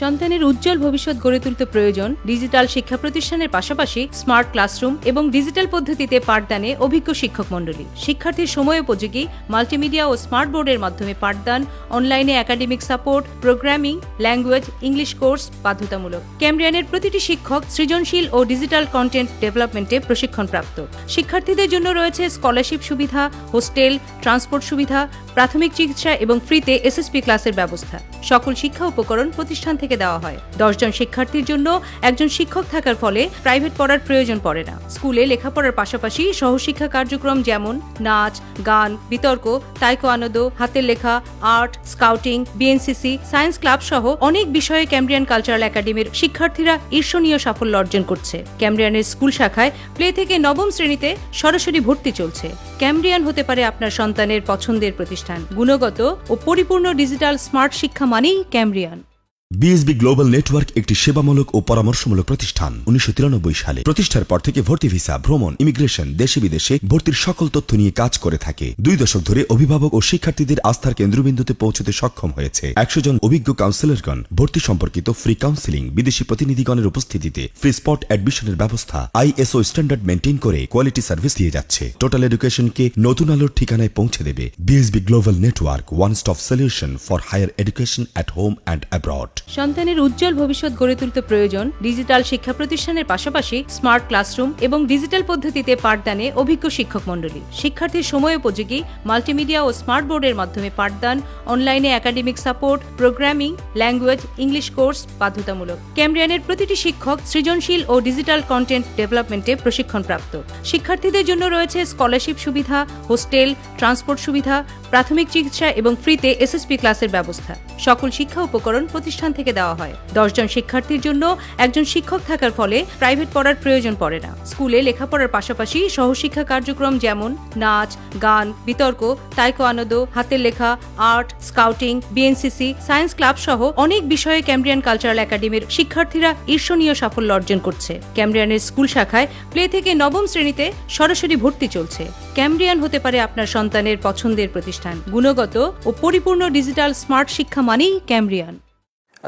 সন্তানের উজ্জ্বল ভবিষ্যৎ গড়ে তুলতে প্রয়োজন ডিজিটাল শিক্ষা প্রতিষ্ঠানের পাশাপাশি স্মার্ট ক্লাসরুম এবং ডিজিটাল পদ্ধতিতে পাঠদানে অভিজ্ঞ শিক্ষক মণ্ডলী। শিক্ষার্থীর সময় উপযোগী, মাল্টিমিডিয়া ও স্মার্ট বোর্ডের মাধ্যমে পাঠদান, অনলাইনে academic support, programming, language, English course বাধ্যতামূলক। ক্যামব্রিয়ানের প্রতিটি শিক্ষক সৃজনশীল ও ডিজিটাল কন্টেন্ট ডেভেলপমেন্টে প্রশিক্ষণপ্রাপ্ত। শিক্ষার্থীদের জন্য রয়েছে স্কলারশিপ সুবিধা, হোস্টেল, ট্রান্সপোর্ট সুবিধা, প্রাথমিক চিকিৎসা এবং ফ্রিতে এসএসপি ক্লাসের ব্যবস্থা। সকল শিক্ষা উপকরণ প্রতিষ্ঠান থেকে দেওয়া হয়। দশজন শিক্ষার্থীর জন্য একজন শিক্ষক থাকার ফলে প্রাইভেট পড়ার প্রয়োজন পড়ে না। স্কুলে লেখাপড়ার পাশাপাশি সহশিক্ষা কার্যক্রম যেমন নাচ, গান, বিতর্ক তাইকো আনন্দ হাতের লেখা, art, scouting BNCC science club সহ অনেক বিষয়ে ক্যামব্রিয়ান কালচারাল একাডেমির শিক্ষার্থীরা ঈর্ষণীয় সাফল্য অর্জন করছে। ক্যামব্রিয়ানের স্কুল শাখায় প্লে থেকে নবম শ্রেণীতে সরাসরি ভর্তি চলছে। ক্যামব্রিয়ান হতে পারে আপনার সন্তানের পছন্দের প্রতিষ্ঠান। গুণগত ও পরিপূর্ণ ডিজিটাল স্মার্ট শিক্ষা মানেই ক্যামব্রিয়ান। বিএসবি গ্লোবাল নেটওয়ার্ক একটি সেবামূলক ও পরামর্শমূলক প্রতিষ্ঠান, উনিশশো তিরানব্বই সালে। প্রতিষ্ঠার পর থেকে ভর্তি ভিসা, ভ্রমণ, ইমিগ্রেশন, দেশে বিদেশে ভর্তির সকল তথ্য নিয়ে কাজ করে থাকে। দুই দশক ধরে অভিভাবক ও শিক্ষার্থীদের আস্থার কেন্দ্রবিন্দুতে পৌঁছতে সক্ষম হয়েছে। একশো জন অভিজ্ঞ কাউন্সিলরগণ ভর্তি সম্পর্কিত ফ্রি কাউন্সিলিং বিদেশি প্রতিনিধিগণের উপস্থিতিতে ফ্রি স্পট অ্যাডমিশনের ব্যবস্থা আইএসও স্ট্যান্ডার্ড মেনটেন করে কোয়ালিটি সার্ভিস দিয়ে যাচ্ছে। টোটাল এডুকেশনকে নতুন আলোর ঠিকানায় পৌঁছে দেবে BSB global network one stop solution for higher education at home and abroad সন্তানের উজ্জ্বল ভবিষ্যৎ গড়ে তুলতে প্রয়োজন, ডিজিটাল শিক্ষা প্রতিষ্ঠানের পাশাপাশি স্মার্ট ক্লাসরুম এবং ডিজিটাল পদ্ধতিতে পাঠদানে অভিজ্ঞ শিক্ষক মণ্ডলী। শিক্ষার্থীর সময় উপযোগী, মাল্টিমিডিয়া ও স্মার্ট বোর্ডের মাধ্যমে পাঠদান, অনলাইনে academic support, programming, language, English course বাধ্যতামূলক। ক্যামব্রিয়ানের প্রতিটি শিক্ষক সৃজনশীল ও ডিজিটাল কন্টেন্ট ডেভেলপমেন্টে প্রশিক্ষণপ্রাপ্ত। শিক্ষার্থীদের জন্য রয়েছে স্কলারশিপ সুবিধা, হোস্টেল, ট্রান্সপোর্ট সুবিধা, প্রাথমিক চিকিৎসা এবং ফ্রিতে এসএসপি ক্লাসের ব্যবস্থা। সকল শিক্ষা উপকরণ প্রতিষ্ঠান থেকে দেওয়া হয়। দশজন শিক্ষার্থীর জন্য একজন শিক্ষক থাকার ফলে প্রাইভেট পড়ার প্রয়োজন পড়ে না। স্কুলে লেখাপড়ার পাশাপাশি সহশিক্ষা কার্যক্রম যেমন নাচ, গান, বিতর্ক তাইকো আনন্দ হাতের লেখা, art, scouting BNCC science club সহ অনেক বিষয়ে ক্যামব্রিয়ান কালচারাল একাডেমির শিক্ষার্থীরা ঈর্ষণীয় সাফল্য অর্জন করছে। ক্যামব্রিয়ানের স্কুল শাখায় প্লে থেকে নবম শ্রেণীতে সরাসরি ভর্তি চলছে। ক্যামব্রিয়ান হতে পারে আপনার সন্তানের পছন্দের প্রতিষ্ঠান। গুণগত ও পরিপূর্ণ ডিজিটাল স্মার্ট শিক্ষা মানেই ক্যামব্রিয়ান।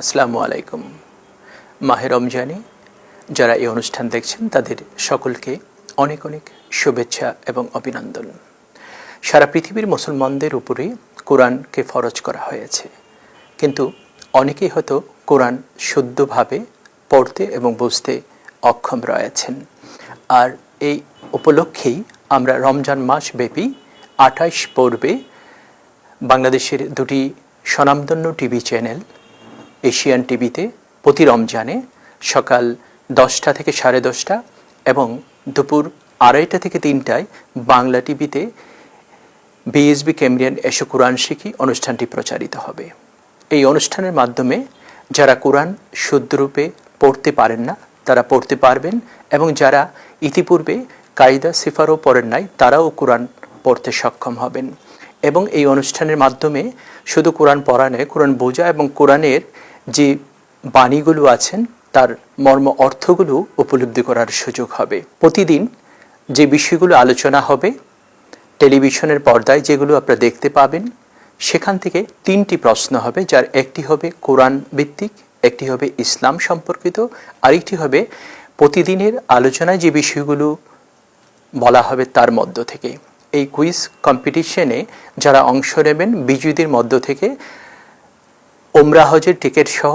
আসসালামু আলাইকুম। মাহে রমজানে যারা এই অনুষ্ঠান দেখছেন, তাদের সকলকে অনেক অনেক শুভেচ্ছা এবং অভিনন্দন। সারা পৃথিবীর মুসলমানদের উপরে কোরআনকে ফরজ করা হয়েছে। কিন্তু অনেকেই হয়তো কোরআন শুদ্ধভাবে পড়তে এবং বুঝতে অক্ষম রয়েছেন। আর এই উপলক্ষেই আমরা রমজান মাস ব্যাপী আঠাইশ পর্বে বাংলাদেশের দুটি স্বনামধন্য টিভি চ্যানেল এশিয়ান টিভিতে প্রতি রমজানে সকাল দশটা থেকে সাড়ে দশটা এবং দুপুর আড়াইটা থেকে তিনটায় বাংলা টিভিতে বিএসবি ক্যামরিয়ান এসো কোরআন শিখি, অনুষ্ঠানটি প্রচারিত হবে। এই অনুষ্ঠানের মাধ্যমে যারা কোরআন শুদ্ধরূপে পড়তে পারেন না, তারা পড়তে পারবেন এবং যারা ইতিপূর্বে কায়দা, সিফারও পড়েন নাই, তারাও কোরআন পড়তে সক্ষম হবেন। এবং এই অনুষ্ঠানের মাধ্যমে শুধু কোরআন পড়া নয়, কোরআন বোঝা এবং কোরআনের যে বাণীগুলো আছেন, তার মর্ম অর্থগুলো উপলব্ধি করার সুযোগ হবে। প্রতিদিন যে বিষয়গুলো আলোচনা হবে, টেলিভিশনের পর্দায় যেগুলো আপনারা দেখতে পাবেন, সেখান থেকে তিনটি প্রশ্ন হবে, যার একটি হবে কোরআন ভিত্তিক, একটি হবে ইসলাম সম্পর্কিত, আরেকটি হবে প্রতিদিনের আলোচনায় যে বিষয়গুলো বলা হবে তার মধ্য থেকে। এই কুইজ কম্পিটিশনে যারা অংশ নেবেন, বিজয়ীদের মধ্য থেকে ওমরা হজের টিকিট সহ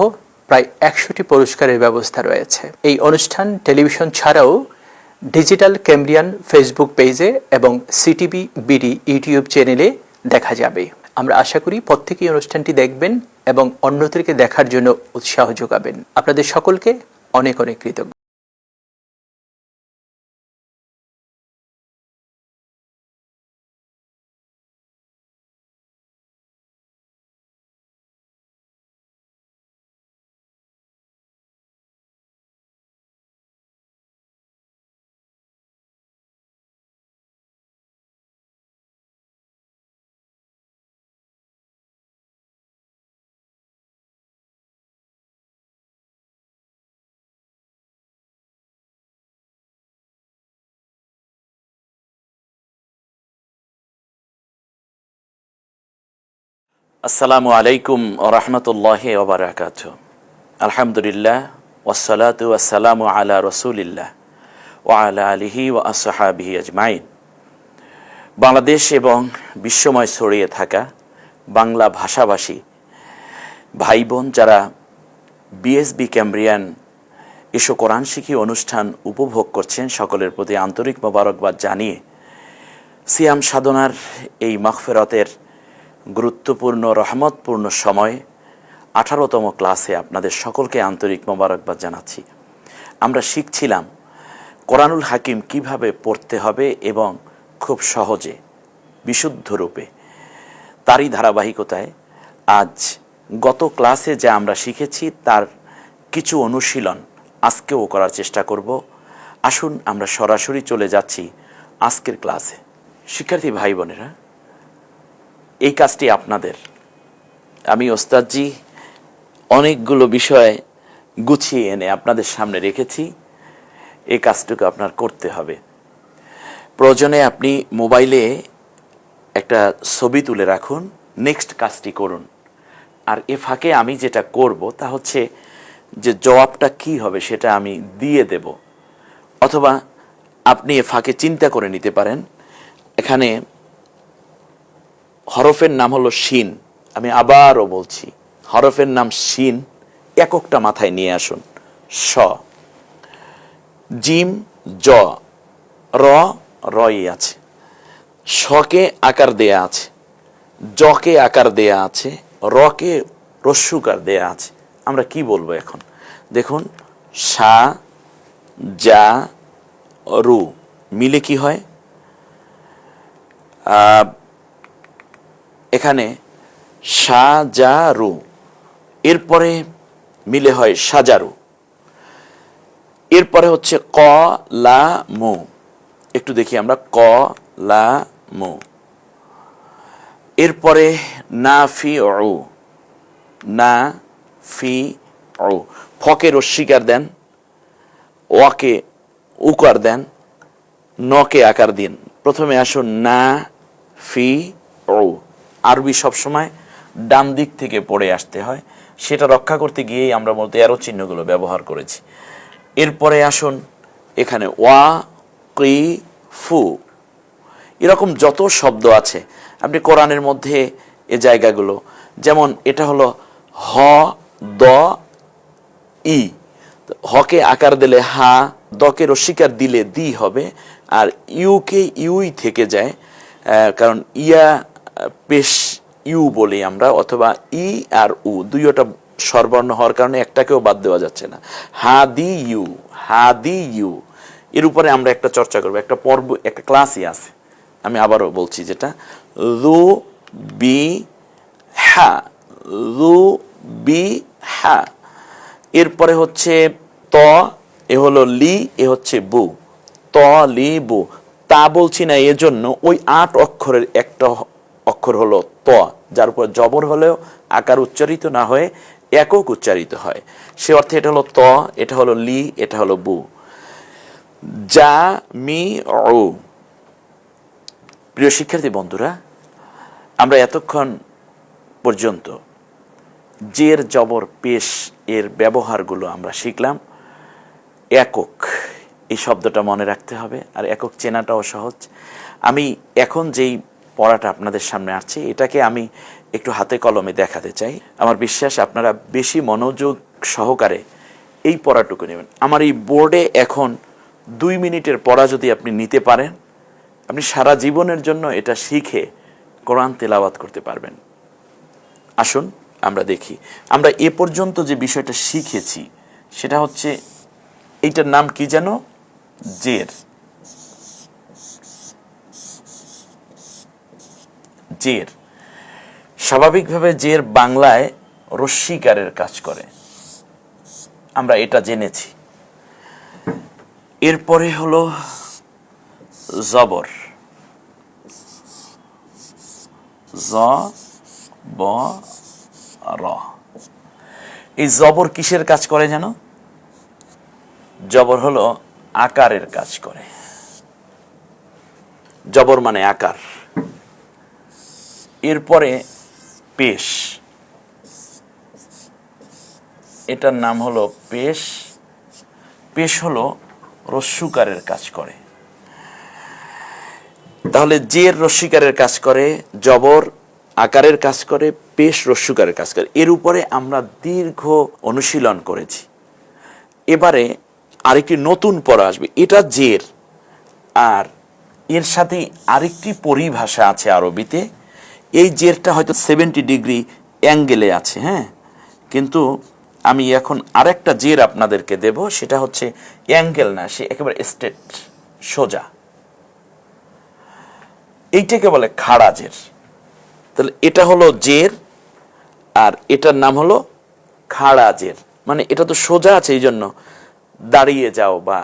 প্রায় একশোটি পুরস্কারের ব্যবস্থা রয়েছে। এই অনুষ্ঠান টেলিভিশন ছাড়াও ডিজিটাল ক্যামরিয়ান ফেসবুক পেজে এবং সিটিভি, বিডি, ইউটিউব চ্যানেলে দেখা যাবে। আমরা আশা করি প্রত্যেকেই অনুষ্ঠানটি দেখবেন এবং অন্যদেরকে দেখার জন্য উৎসাহ যোগাবেন। আপনাদের সকলকে অনেক অনেক কৃতজ্ঞ। আসসালামু আলাইকুম রহমতুল্লাহ ওবরাকাত আলহামদুলিল্লাহ ওয়াসালাতু ওয়াসালামু আলা রসুলিল্লাহ ও আলা আলিহি ও আসহাবিহি আজমাইন। বাংলাদেশ এবং বিশ্বময় ছড়িয়ে থাকা বাংলা ভাষাভাষী ভাই বোন যারা বিএসবি ক্যাম্ব্রিয়ান এসো কোরআন শিখি অনুষ্ঠান উপভোগ করছেন, সকলের প্রতি আন্তরিক মোবারকবাদ জানিয়ে সিয়াম সাধনার এই মাগফেরতের গুরুত্বপূর্ণ, রহমতপূর্ণ সময়ে, আঠারোতম ক্লাসে আপনাদের সকলকে আন্তরিক মোবারকবাদ জানাচ্ছি। আমরা শিখছিলাম কোরআনুল হাকিম কীভাবে পড়তে হবে এবং খুব সহজে, বিশুদ্ধ রূপে। তারই ধারাবাহিকতায় আজ গত ক্লাসে যা আমরা শিখেছি তার কিছু অনুশীলন আজকেও করার চেষ্টা করব। আসুন আমরা সরাসরি চলে যাচ্ছি আজকের ক্লাসে। শিক্ষার্থী ভাই বোনেরা এই কাজটি আপনাদের। আমি ওস্তাদজি অনেকগুলো বিষয় গুছিয়ে এনে আপনাদের সামনে রেখেছি। এই কাজটুকু আপনার করতে হবে। প্রয়োজনে আপনি মোবাইলে একটা ছবি তুলে রাখুন, নেক্সট কাজটি করুন। আর এ ফাঁকে আমি যেটা করব তা হচ্ছে যে জবাবটা কি হবে সেটা আমি দিয়ে দেব। অথবা আপনি এ ফাঁকে চিন্তা করে নিতে পারেন। এখানে হরফের নাম হলো শিন। আমি আবারও বলছি, হরফের নাম শিন, এককটা মাথায় নিয়ে আসুন। স জিম, জ। র, রই আছে। শকে আকার দেয়া আছে। জকে আকার দেয়া আছে। রকে রস্যুকার দেয়া আছে। আমরা কি বলব এখন? দেখুন, সা, যা, রু। মিলে কি হয়? এখানে সাজারু এরপরে মিলে হয় সাজারু এরপরে হচ্ছে ক লা মু একটু দেখি আমরা ক লা মু এরপরে না ফি ও না ফি ও ফকে রস্বীকার দেন, ওয়াকে উকার দেন, নকে আকার দিন। প্রথমে আসুন না ফি ও আরবি সবসময় ডান দিক থেকে পড়ে আসতে হয়। সেটা রক্ষা করতে গিয়েই আমরা মূলত এরো চিহ্নগুলো ব্যবহার করেছি। এরপরে আসুন এখানে ওয়া, কি, ফু। এরকম যত শব্দ আছে, আপনি কোরআনের মধ্যে এ জায়গাগুলো, যেমন এটা হলো হ, দ, ই। হকে আকার দিলে হা, দকে রস্বীকার দিলে দি হবে, আর ইউকে ইউই থেকে যায় কারণ ইয়া পেশ ইউ বলি আমরা, অথবা ই আর উ দুইটা স্বরবর্ণ হওয়ার কারণে একটাকেও বাদ দেওয়া যাচ্ছে না। হাদি ইউ হাদি ইউ, এর উপরে আমরা একটা চর্চা করব, একটা পর্ব, একটা ক্লাসই আছে। আমি আবারও বলছি যেটা, রু বি হা, রু বি হা, এরপরে হচ্ছে ত, এ হলো লি, এ হচ্ছে বু। ত, লি, বু, তা বলছি না, এজন্য ওই আট অক্ষরের একটা অক্ষর হলো ত, যার উপর জবর হলেও আকার উচ্চারিত না হয়ে একক উচ্চারিত হয়। সে অর্থে এটা হলো ত, এটা হলো লি, এটা হলো বু। যা, মি ও প্রিয় শিক্ষার্থী বন্ধুরা, আমরা এতক্ষণ পর্যন্ত জের জবর, পেশ, এর ব্যবহারগুলো আমরা শিখলাম, একক। এই শব্দটা মনে রাখতে হবে, আর একক চেনাটাও সহজ। আমি এখন যেই পড়াটা আপনাদের সামনে আসছে। এটাকে আমি একটু হাতে কলমে দেখাতে চাই। আমার বিশ্বাস আপনারা বেশি মনোযোগ সহকারে এই পড়াটুকু নেবেন। আমার এই বোর্ডে এখন দুই মিনিটের পড়া যদি আপনি নিতে পারেন, আপনি সারা জীবনের জন্য এটা শিখে কোরআন তেলাওয়াত করতে পারবেন। আসুন, আমরা দেখি। আমরা এ পর্যন্ত যে বিষয়টা শিখেছি, সেটা হচ্ছে, এইটার নাম কি যেন? জের। জের। স্বাভাবিকভাবে জের বাংলায় রশ্মিকারের কাজ করে। আমরা এটা জেনেছি। এরপরে হলো জবর। জ ব র এই জবর কিসের কাজ করে জানো? জবর হলো আকারের কাজ করে। জবর মানে আকার। এরপরে পেশ। এটার নাম হলো পেশ। পেশ হলো রস্যুকারের কাজ করে। তাহলে জের রস্যিকারের কাজ করে, জবর আকারের কাজ করে, পেশ রস্যুকারের কাজ করে। এর উপরে আমরা দীর্ঘ অনুশীলন করেছি। এবারে আরেকটি নতুন পড়া আসবে, এটা জের। আর এর সাথে আরেকটি পরিভাষা আছে আরবিতে। এই জেরটা হয়তো সেভেন্টি ডিগ্রি অ্যাঙ্গেলে আছে হ্যাঁ? কিন্তু আমি এখন আরেকটা জের আপনাদেরকে দেব, সেটা হচ্ছে অ্যাঙ্গেল না, সে একেবারে স্টেট সোজা। এইটাকে বলে খাড়া জের। তাহলে এটা হলো জের, আর এটার নাম হলো খাড়া জের। মানে এটা তো সোজা আছে, এই জন্য দাঁড়িয়ে যাও বা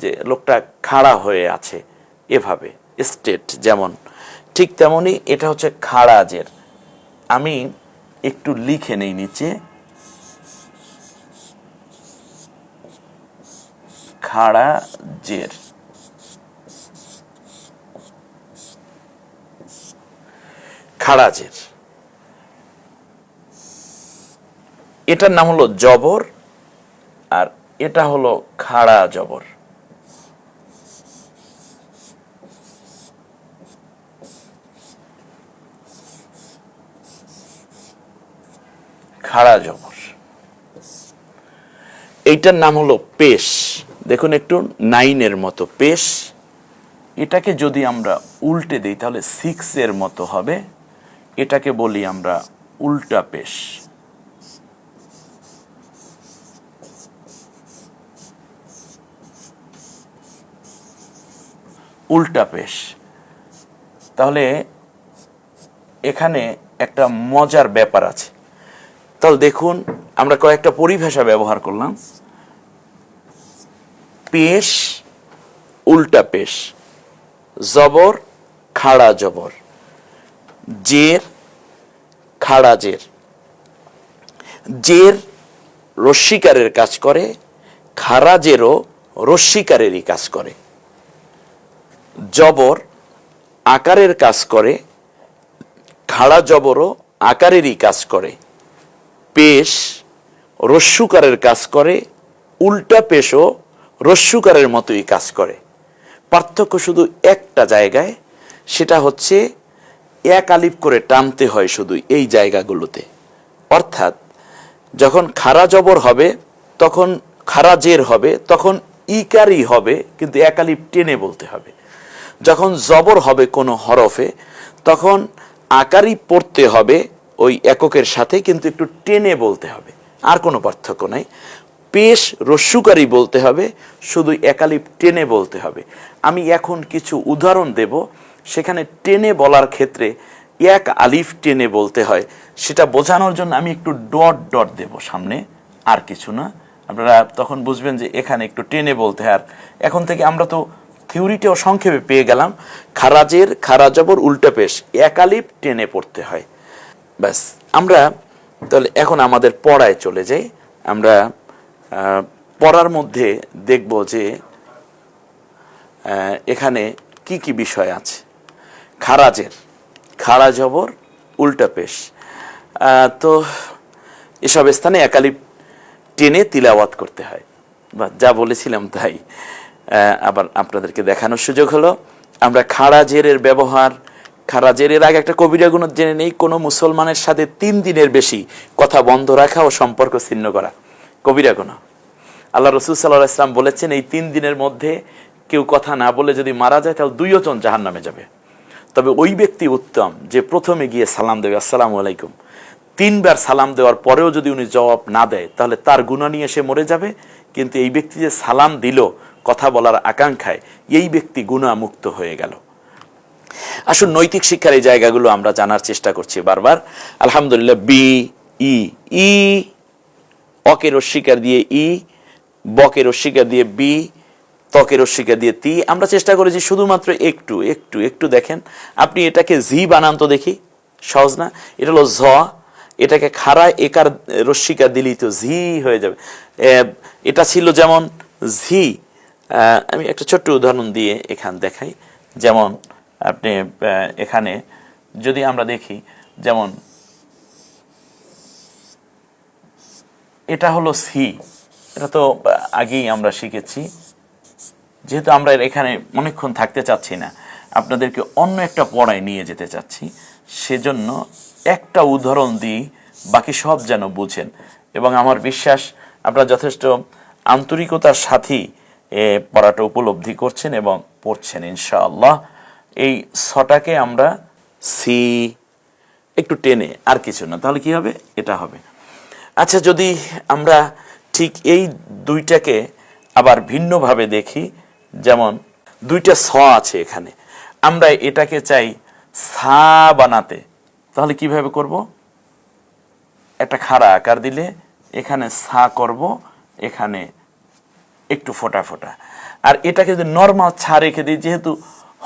যে লোকটা খাড়া হয়ে আছে, এভাবে স্টেট যেমন। ঠিক তেমনই এটা হচ্ছে খাড়া জের আমি একটু লিখে নেই নিচে। খাড়া জের খাড়াজের। এটার নাম হলো জবর আর এটা হলো খাড়া জবর খাড়া জবর। এইটার নাম হলো পেশ। দেখুন একটু, নাইনের মতো পেশ। এটাকে যদি আমরা উল্টে দিই, তাহলে সিক্স এর মতো হবে। এটাকে বলি আমরা উল্টা পেশ। উল্টা পেশ। তাহলে এখানে একটা মজার ব্যাপার আছে। তাহলে দেখুন, আমরা কয়েকটা পরিভাষা ব্যবহার করলাম। পেশ, উল্টা পেশ। জবর, খাড়া জবর। জের, খাড়া জের। জের রস্যিকারের কাজ করে, খাড়া জেরও রস্যিকারেরই কাজ করে। জবর আকারের কাজ করে, খাড়া জবরও আকারেরই কাজ করে। পেশ রস্যুকারের কাজ করে, উল্টা পেশও রস্যুকারের মতোই কাজ করে। পার্থক্য শুধু একটা জায়গায়, সেটা হচ্ছে এক আলিপ করে টানতে হয় শুধু এই জায়গাগুলোতে। অর্থাৎ যখন খারা জবর হবে, তখন খারা জের হবে, তখন ইকারই হবে, কিন্তু এক আলিপ টেনে বলতে হবে। যখন জবর হবে কোনো হরফে, তখন আকারই পড়তে হবে ওই এককের সাথে কিন্তু একটু টেনে বলতে হবে। আর কোনো পার্থক্য নাই। পেশ রস্যুকারী বলতে হবে, শুধু একালিপ টেনে বলতে হবে। আমি এখন কিছু উদাহরণ দেব, সেখানে টেনে বলার ক্ষেত্রে এক আলিফ টেনে বলতে হয়। সেটা বোঝানোর জন্য আমি একটু ডট ডট দেব সামনে, আর কিছু না। আপনারা তখন বুঝবেন যে এখানে একটু টেনে বলতে হয়। আর এখন থেকে আমরা তো থিওরিটাও সংক্ষেপে পেয়ে গেলাম। খারাজের, খারাজবর, উল্টা পেশ, একালিপ টেনে পড়তে হয়। ব্যাস। আমরা তাহলে এখন আমাদের পড়ায় চলে যাই। আমরা পড়ার মধ্যে দেখব যে এখানে কি কি বিষয় আছে। খারাজের খাড়া জবর উল্টা পেশ। তো এসব স্থানে একালি টেনে তিলাওয়াত করতে হয়। বা যা বলেছিলাম তাই। আবার আপনাদেরকে দেখানোর সুযোগ হলো। আমরা খাড়া জেরের ব্যবহার খাড়া জেরের আগে একটা কবিরা গুণ জেনে নেই, কোনো মুসলমানের সাথে তিন দিনের বেশি কথা বন্ধ রাখা ও সম্পর্ক ছিন্ন করা। কবিরা গুণ। আল্লাহ রসুল সাল্লাহ ইসলাম বলেছেন, এই তিন দিনের মধ্যে কেউ কথা না বলে যদি মারা যায়, তাহলে দুইও জন জাহান নামে যাবে। তবে ওই ব্যক্তি উত্তম, যে প্রথমে গিয়ে সালাম দেবে, আসসালামু আলাইকুম। তিনবার সালাম দেওয়ার পরেও যদি উনি জবাব না দেয়, তাহলে তার গুণা নিয়ে সে মরে যাবে। কিন্তু এই ব্যক্তি যে সালাম দিল, কথা বলার আকাঙ্ক্ষায়, এই ব্যক্তি গুণা মুক্ত হয়ে গেল। আসুন নৈতিক শিক্ষার এই জায়গাগুলো আমরা জানার চেষ্টা করছি বারবার। আলহামদুলিল্লাহ, বি, ই ই, অকে অস্বীকার দিয়ে ই, বকে রস্বীকার দিয়ে বি ত্বকের অস্বীকার দিয়ে তি। আমরা চেষ্টা করেছি শুধুমাত্র একটু একটু একটু দেখেন। আপনি এটাকে জি বানান তো দেখি। সহজ না? এটা হলো ঝ। এটাকে খাড়া একার রস্বীকার দিলেই তো ঝি হয়ে যাবে। এটা ছিল যেমন ঝি। আমি একটা ছোট্ট উদাহরণ দিয়ে এখান দেখাই। যেমন আপনি এখানে যদি আমরা দেখি, যেমন, এটা হলো সি এটা তো আগেই আমরা শিখেছি, যেহেতু আমরা এখানে অনেকক্ষণ থাকতে চাচ্ছি না, আপনাদেরকে অন্য একটা পড়ায় নিয়ে যেতে চাচ্ছি, সেজন্য একটা উদাহরণ দিই, বাকি সব যেন বুঝেন। এবং আমার বিশ্বাস, আপনারা যথেষ্ট আন্তরিকতার সাথেই এ পড়াটা উপলব্ধি করছেন এবং পড়ছেন, ইনশাআল্লাহ। এই ছটাকে আমরা সি একটু টেনে, আর কিছু না। তাহলে কি হবে? এটা হবে। আচ্ছা যদি আমরা ঠিক এই দুইটাকে আবার ভিন্নভাবে দেখি, যেমন দুইটা স আছে এখানে, আমরা এটাকে চাই সা বানাতে। তাহলে কীভাবে করব? একটা খাড়া আকার দিলে এখানে সা করব, এখানে একটু ফোটা ফোটা। আর এটাকে যদি নর্মাল ছা রেখে দিই, যেহেতু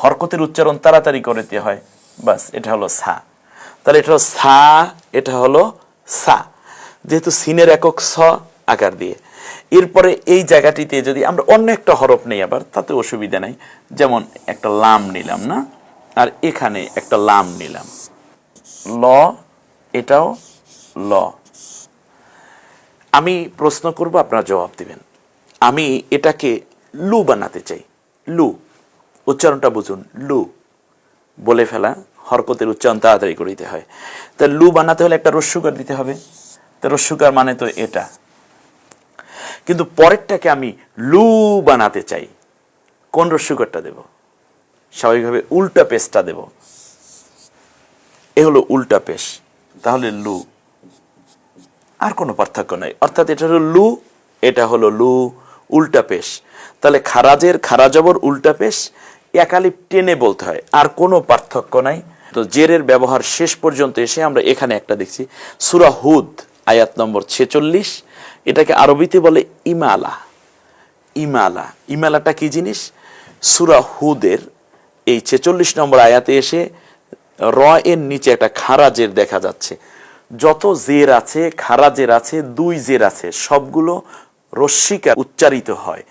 হরকতের উচ্চারণ তাড়াতাড়ি করতে হয়। বাস, এটা হলো সা। তাহলে এটা হলো সা, এটা হলো সা। যেহেতু সিনের একক স আকার দিয়ে। এরপরে এই জায়গাটিতে যদি আমরা অন্য একটা হরফ নেই আবার, তাতে অসুবিধা নাই। যেমন একটা লাম নিলাম, না? আর এখানে একটা লাম নিলাম। ল, এটাও ল। আমি প্রশ্ন করব, আপনারা জবাব দিবেন। আমি এটাকে লু বানাতে চাই। লু। উচ্চারণটা বুঝুন, লু। বলে ফেলা, হরকতের উচ্চারণ তাড়াতাড়ি করে দিতে হয়। তা লু বানাতে হলে একটা রস্যুকার দিতে হবে। তা রস্যুকার মানে তো এটা। কিন্তু পরেরটাকে আমি লু বানাতে চাই। কোন রস্যুকারটা দেব? স্বাভাবিকভাবে উল্টা পেশটা দেব। এ হলো উল্টা পেশ তাহলে লু। আর কোনো পার্থক্য নাই। অর্থাৎ এটা হলো লু, এটা হলো লু। উল্টা পেশ। তাহলে খারাজের খারাজবর উল্টা পেশ, একালিপ টেনে বলতে হয়, আর কোনো পার্থক্য নাই। তো জেরের ব্যবহার শেষ পর্যন্ত এসে আমরা এখানে একটা দেখছি। সুরা হুদ, আয়াত নম্বর ছেচল্লিশ, এটাকে আরবিতে বলে ইমালা। ইমালা, ইমালাটা কি জিনিস? সুরা হুদের এই ছেচল্লিশ নম্বর আয়াতে এসে র এর নিচে একটা খারাজের দেখা যাচ্ছে। যত জের আছে, খারাজের আছে, দুই জের আছে, সবগুলো রস্মিকা উচ্চারিত হয়।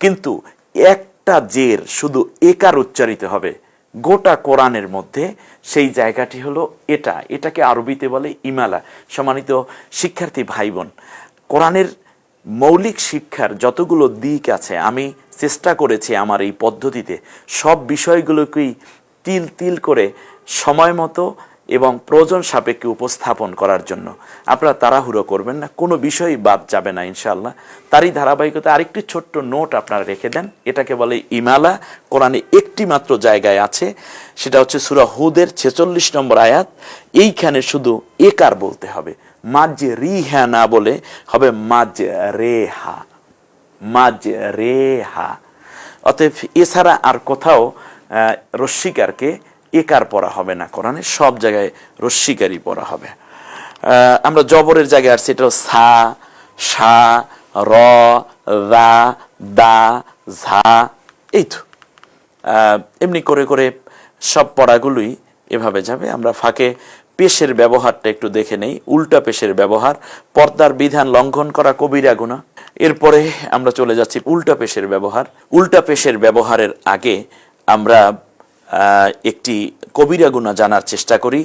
কিন্তু একটা জের শুধু একার উচ্চারিত হবে। গোটা কোরআনের মধ্যে সেই জায়গাটি হলো এটা। এটাকে আরবিতে বলে ইমালা। সম্মানিত শিক্ষার্থী ভাই বোন কোরআনের মৌলিক শিক্ষার যতগুলো দিক আছে, আমি চেষ্টা করেছি আমার এই পদ্ধতিতে। সব বিষয়গুলোকেই তিল তিল করে সময় মতো এবং প্রয়োজন সাপেক্ষে উপস্থাপন করার জন্য। আপনারা তাড়াহুড়ো করবেন না, কোনো বিষয়ই বাদ যাবে না ইনশাল্লাহ তারই ধারাবাহিকতা আরেকটি ছোট্ট নোট আপনারা রেখে দেন। এটাকে বলে ইমালা। কোরআনে একটি মাত্র জায়গায় আছে, সেটা হচ্ছে সুরা হুদের ছেচল্লিশ নম্বর আয়াত। এইখানে শুধু একার বলতে হবে। মাঝ রিহা না বলে হবে মাঝ রেহা। মাঝ রেহা। অতএব এছাড়া আর কোথাও রশ্মিকারকে একার পড়া হবে না কোরআনে, সব জায়গায় রস্মিকারই পড়া হবে। আমরা জবরের জায়গায় আসছি, এটা সা সা, র দা দা, ঝা, এই তো। এমনি করে করে সব পড়াগুলোই এভাবে যাবে। আমরা ফাঁকে পেশের ব্যবহারটা একটু দেখে নেই, উল্টা পেশের ব্যবহার, পর্দার বিধান লঙ্ঘন করা কবিরা গুণা এরপরে আমরা চলে যাচ্ছি উল্টা পেশের ব্যবহার। উল্টা পেশের ব্যবহারের আগে আমরা একটি কবিরা গুণা জানার চেষ্টা করি।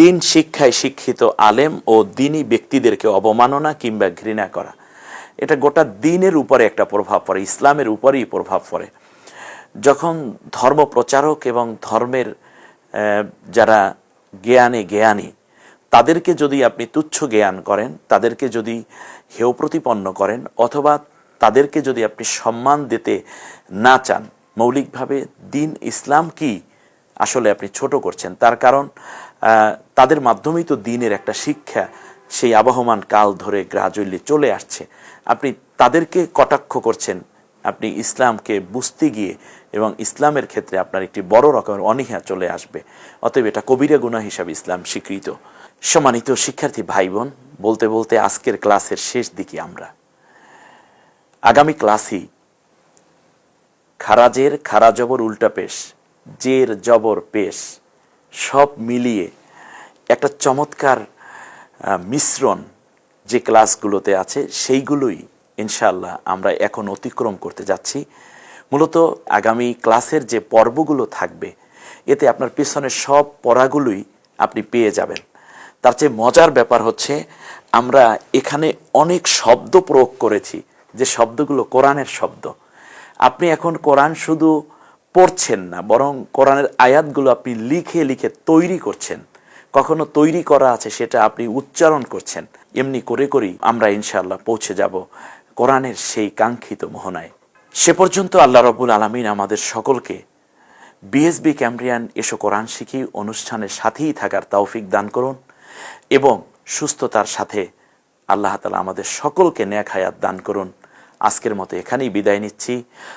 দিন শিক্ষায় শিক্ষিত আলেম ও দিনী ব্যক্তিদেরকে অবমাননা কিংবা ঘৃণা করা। এটা গোটা দিনের উপরে একটা প্রভাব পড়ে, ইসলামের উপরেই প্রভাব পড়ে। যখন ধর্ম প্রচারক এবং ধর্মের যারা জ্ঞানে, জ্ঞানী, তাদেরকে যদি আপনি তুচ্ছ জ্ঞান করেন, তাদেরকে যদি হেয় প্রতিপন্ন করেন, অথবা তাদেরকে যদি আপনি সম্মান দিতে না চান মৌলিকভাবে দিন ইসলাম কি আসলে আপনি ছোট করছেন। তার কারণ তাদের মাধ্যমেই তো দিনের একটা শিক্ষা সেই আবহমান কাল ধরে গ্রাজুয়ালি চলে আসছে। আপনি তাদেরকে কটাক্ষ করছেন, আপনি ইসলামকে বুঝতে গিয়ে এবং ইসলামের ক্ষেত্রে আপনার একটি বড় রকমের অনীহা চলে আসবে। অতএব এটা কবিরা গুণা হিসাবে ইসলাম স্বীকৃত। সম্মানিত শিক্ষার্থী ভাই বোন বলতে বলতে আজকের ক্লাসের শেষ দিকে আমরা। আগামী ক্লাসই খারাজের খারা জবর উল্টা পেশ, জের জবর পেশ, সব মিলিয়ে একটা চমৎকার মিশ্রণ যে ক্লাসগুলোতে আছে সেইগুলোই ইনশাল্লাহ আমরা এখন অতিক্রম করতে যাচ্ছি। মূলত আগামী ক্লাসের যে পর্বগুলো থাকবে, এতে আপনার পেছনের সব পড়াগুলোই আপনি পেয়ে যাবেন। তার চেয়ে মজার ব্যাপার হচ্ছে, আমরা এখানে অনেক শব্দ প্রয়োগ করেছি, যে শব্দগুলো কোরআনের শব্দ। আপনি এখন কোরআন শুধু পড়ছেন না, বরং কোরআনের আয়াতগুলো আপনি লিখে লিখে তৈরি করছেন। কখনো তৈরি করা আছে সেটা আপনি উচ্চারণ করছেন। এমনি করে করেই আমরা ইনশাআল্লাহ পৌঁছে যাব কোরআনের সেই কাঙ্ক্ষিত মোহনায়। সে পর্যন্ত আল্লাহ রবুল আলমিন আমাদের সকলকে বিএসবি ক্যামব্রিয়ান এসো কোরআন শিখি, অনুষ্ঠানের সাথেই থাকার তৌফিক দান করুন এবং সুস্থতার সাথে আল্লাহ তালা আমাদের সকলকে ন্যাক হায়াত দান করুন। আজকের মতো এখানেই বিদায় নিচ্ছি।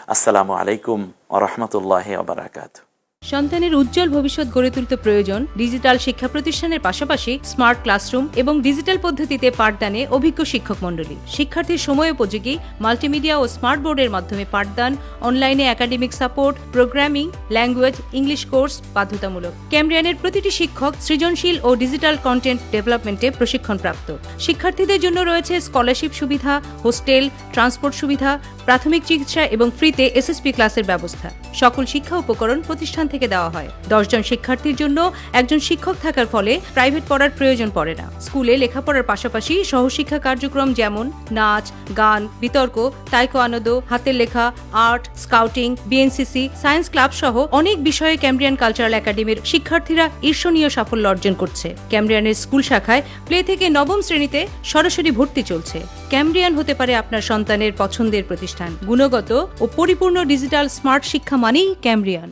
আসসালামু আলাইকুম আ রহমতুল্লাহ আবরাকাত সন্তানের উজ্জ্বল ভবিষ্যৎ গড়ে তুলতে প্রয়োজন ডিজিটাল শিক্ষা প্রতিষ্ঠানের পাশাপাশি স্মার্ট ক্লাসরুম এবং ডিজিটাল পদ্ধতিতে পাঠদানে অভিজ্ঞ শিক্ষক মণ্ডলী। শিক্ষার্থীর সময় উপযোগী, মাল্টিমিডিয়া ও স্মার্ট বোর্ডের মাধ্যমে পাঠদান, অনলাইনে academic support, programming, language, English course বাধ্যতামূলক। ক্যামব্রিয়ানের প্রতিটি শিক্ষক সৃজনশীল ও ডিজিটাল কন্টেন্ট ডেভেলপমেন্টে প্রশিক্ষণপ্রাপ্ত। শিক্ষার্থীদের জন্য রয়েছে স্কলারশিপ সুবিধা, হোস্টেল, ট্রান্সপোর্ট সুবিধা, প্রাথমিক চিকিৎসা এবং ফ্রিতে এসএসপি ক্লাসের ব্যবস্থা। সকল শিক্ষা উপকরণ প্রতিষ্ঠান থেকে দেওয়া হয়। দশজন শিক্ষার্থীর জন্য একজন শিক্ষক থাকার ফলে প্রাইভেট পড়ার প্রয়োজন পড়ে না। স্কুলে লেখাপড়ার পাশাপাশি সহশিক্ষা কার্যক্রম যেমন নাচ, গান, বিতর্ক তাইকো আনন্দ হাতের লেখা, art, scouting BNCC science club সহ অনেক বিষয়ে ক্যামব্রিয়ান কালচারাল একাডেমির শিক্ষার্থীরা ঈর্ষণীয় সাফল্য অর্জন করছে। ক্যামব্রিয়ানের স্কুল শাখায় প্লে থেকে নবম শ্রেণীতে সরাসরি ভর্তি চলছে। ক্যামব্রিয়ান হতে পারে আপনার সন্তানের পছন্দের প্রতিষ্ঠান। গুণগত ও পরিপূর্ণ ডিজিটাল স্মার্ট শিক্ষা মানেই ক্যামব্রিয়ান।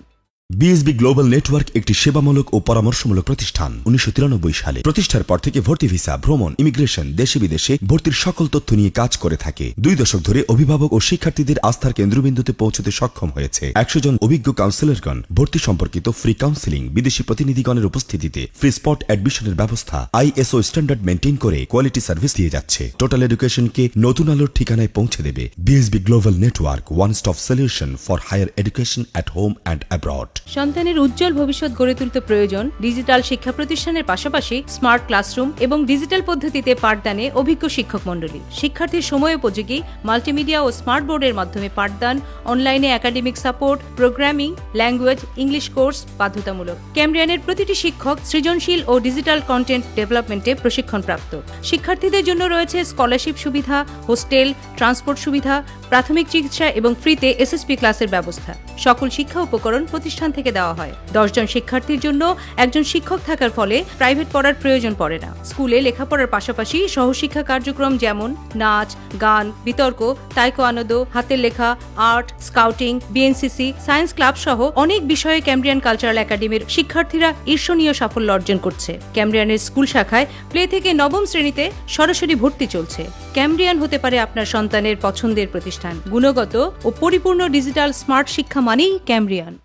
বিএসবি গ্লোবাল নেটওয়ার্ক একটি সেবামূলক ও পরামর্শমূলক প্রতিষ্ঠান, উনিশশো তিরানব্বই সালে। প্রতিষ্ঠার পর থেকে ভর্তি ভিসা, ভ্রমণ, ইমিগ্রেশন, দেশে বিদেশে ভর্তির সকল তথ্য নিয়ে কাজ করে থাকে। দুই দশক ধরে অভিভাবক ও শিক্ষার্থীদের আস্থার কেন্দ্রবিন্দুতে পৌঁছতে সক্ষম হয়েছে। একশো জন অভিজ্ঞ কাউন্সিলরগণ ভর্তি সম্পর্কিত ফ্রি কাউন্সিলিং বিদেশি প্রতিনিধিগণের উপস্থিতিতে ফ্রি স্পট অ্যাডমিশনের ব্যবস্থা আইএসও স্ট্যান্ডার্ড মেনটেন করে কোয়ালিটি সার্ভিস দিয়ে যাচ্ছে। টোটাল এডুকেশনকে নতুন আলোর ঠিকানায় পৌঁছে দেবে। BSB global network one stop solution for higher education at home and abroad সন্তানের উজ্জ্বল ভবিষ্যৎ গড়ে তুলতে প্রয়োজন ডিজিটাল শিক্ষা প্রতিষ্ঠানের পাশাপাশি স্মার্ট ক্লাসরুম এবং ডিজিটাল পদ্ধতিতে পাঠদানে অভিজ্ঞ শিক্ষক মণ্ডলী। শিক্ষার্থীর সময় উপযোগী মাল্টিমিডিয়া ও স্মার্ট বোর্ডের মাধ্যমে পাঠদান, অনলাইনে academic support, programming, language, English course বাধ্যতামূলক। ক্যামব্রিয়ানের প্রতিটি শিক্ষক সৃজনশীল ও ডিজিটাল কন্টেন্ট ডেভেলপমেন্টে প্রশিক্ষণপ্রাপ্ত। শিক্ষার্থীদের জন্য রয়েছে স্কলারশিপ সুবিধা, হোস্টেল, ট্রান্সপোর্ট সুবিধা, প্রাথমিক চিকিৎসা এবং ফ্রিতে এসএসপি ক্লাসের ব্যবস্থা। সকল শিক্ষা উপকরণ প্রতিষ্ঠান থেকে দেওয়া হয়। দশজন শিক্ষার্থীর জন্য একজন শিক্ষক থাকার ফলে প্রাইভেট পড়ার প্রয়োজন পড়ে না। স্কুলে লেখাপড়ার পাশাপাশি সহশিক্ষা কার্যক্রম যেমন নাচ, গান, বিতর্ক তাইকো আনন্দ হাতের লেখা, art, scouting BNCC science club সহ অনেক বিষয়ে ক্যামব্রিয়ান কালচারাল একাডেমির শিক্ষার্থীরা ঈর্ষণীয় সাফল্য অর্জন করছে। ক্যামব্রিয়ানের স্কুল শাখায় প্লে থেকে নবম শ্রেণীতে সরাসরি ভর্তি চলছে। ক্যামব্রিয়ান হতে পারে আপনার সন্তানের পছন্দের প্রতিষ্ঠান। গুণগত ও পরিপূর্ণ ডিজিটাল স্মার্ট শিক্ষা মানেই ক্যামব্রিয়ান।